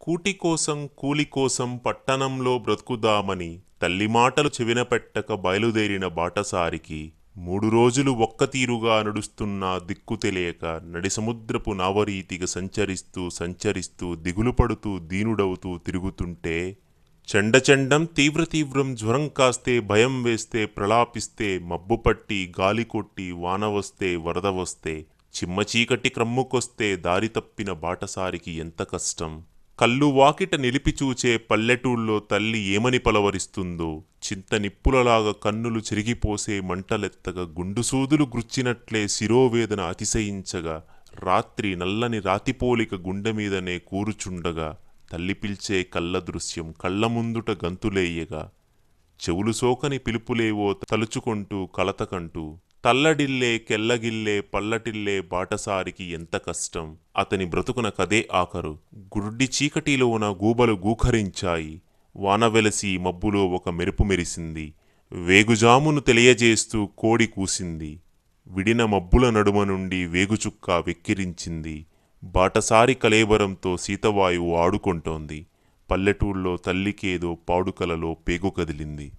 కూటి కోసం కూలి కోసం పట్టణంలో బ్రతుకుదామని తల్లి మాటలు చెవిన పెట్టక బయలుదేరిన బాటసారికి మూడు రోజులు ఒక్కతీరుగా నడుస్తున్నా దిక్కు తెలియక నడిసముద్రపు నావరీతిగా సంచరిస్తూ సంచరిస్తూ దిగులు పడుతూ దీనుడవుతూ తిరుగుతుంటే చెండచెండం తీవ్ర తీవ్రం జ్వరం కాస్తే భయం వేస్తే ప్రలాపిస్తే మబ్బు పట్టి గాలి కొట్టి వాన వస్తే వరద వస్తే చిమ్మ చీకటి క్రమ్ముకొస్తే దారి తప్పిన బాటసారికి ఎంత కష్టం? కళ్ళు వాకిట నిలిపి చూచే తల్లి ఏమని పలవరిస్తుందో చింత నిప్పులలాగా కన్నులు చెరిగిపోసే మంటలెత్తగా గుండుసూదులు గుచ్చినట్లే శిరోవేదన అతిశయించగా రాత్రి నల్లని రాతిపోలిక గుండె మీదనే కూరుచుండగా తల్లి పిల్చే కళ్ళ దృశ్యం కళ్ళ ముందుట గంతులేయగా చెవులు సోకని పిలుపులేవో తలుచుకుంటూ కలతకంటూ తల్లడిల్లే కెల్లగిల్లే పల్లటిల్లే బాటసారికి ఎంత కష్టం. అతని బ్రతుకున కదే ఆఖరు. గుడ్డి చీకటిలోన గూబలు గూఖరించాయి. వాన వెలసి మబ్బులో ఒక మెరుపు మెరిసింది. వేగుజామును తెలియజేస్తూ కోడి కూసింది. విడిన మబ్బుల నడుమ నుండి వేగుచుక్క వెక్కిరించింది. బాటసారి కలేబరంతో సీతవాయువు ఆడుకుంటోంది. పల్లెటూళ్ళలో తల్లికేదో పాడుకలలో పేగు కదిలింది.